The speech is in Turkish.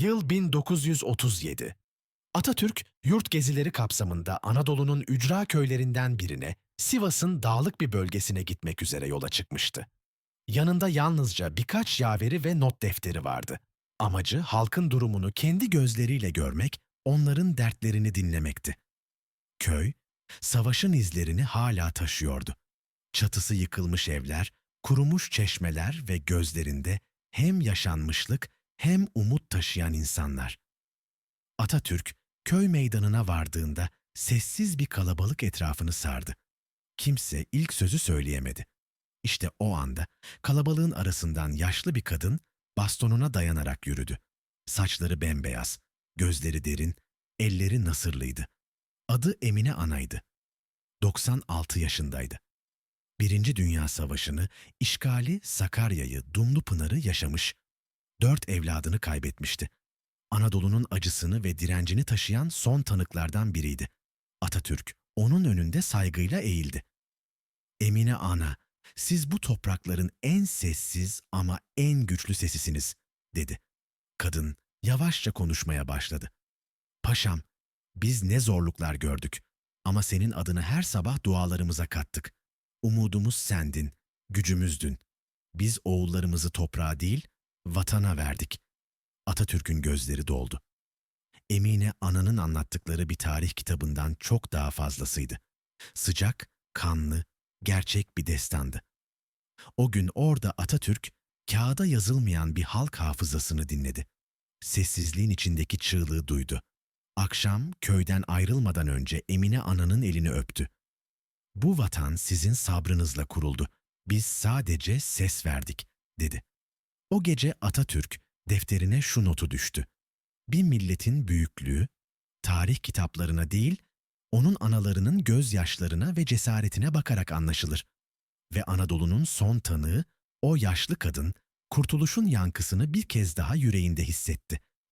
Yıl 1937. Atatürk, yurt gezileri kapsamında Anadolu'nun ücra köylerinden birine, Sivas'ın dağlık bir bölgesine gitmek üzere yola çıkmıştı. Yanında yalnızca birkaç yaveri ve not defteri vardı. Amacı halkın durumunu kendi gözleriyle görmek, onların dertlerini dinlemekti. Köy, savaşın izlerini hala taşıyordu. Çatısı yıkılmış evler, kurumuş çeşmeler ve gözlerinde hem yaşanmışlık hem umut taşıyan insanlar. Atatürk, köy meydanına vardığında sessiz bir kalabalık etrafını sardı. Kimse ilk sözü söyleyemedi. İşte o anda kalabalığın arasından yaşlı bir kadın bastonuna dayanarak yürüdü. Saçları bembeyaz, gözleri derin, elleri nasırlıydı. Adı Emine Ana'ydı. 96 yaşındaydı. Birinci Dünya Savaşı'nı, işgali Sakarya'yı, Dumlupınar'ı yaşamış, dört evladını kaybetmişti. Anadolu'nun acısını ve direncini taşıyan son tanıklardan biriydi. Atatürk onun önünde saygıyla eğildi. Emine Ana, siz bu toprakların en sessiz ama en güçlü sesisiniz, dedi. Kadın yavaşça konuşmaya başladı. Paşam, biz ne zorluklar gördük ama senin adını her sabah dualarımıza kattık. Umudumuz sendin, gücümüzdün. Biz oğullarımızı toprağa değil, vatana verdik. Atatürk'ün gözleri doldu. Emine ananın anlattıkları bir tarih kitabından çok daha fazlasıydı. Sıcak, kanlı, gerçek bir destandı. O gün orada Atatürk, kağıda yazılmayan bir halk hafızasını dinledi. Sessizliğin içindeki çığlığı duydu. Akşam köyden ayrılmadan önce Emine ananın elini öptü. Bu vatan sizin sabrınızla kuruldu. Biz sadece ses verdik, dedi. O gece Atatürk defterine şu notu düştü. Bir milletin büyüklüğü, tarih kitaplarına değil, onun analarının gözyaşlarına ve cesaretine bakarak anlaşılır. Ve Anadolu'nun son tanığı, o yaşlı kadın, kurtuluşun yankısını bir kez daha yüreğinde hissetti.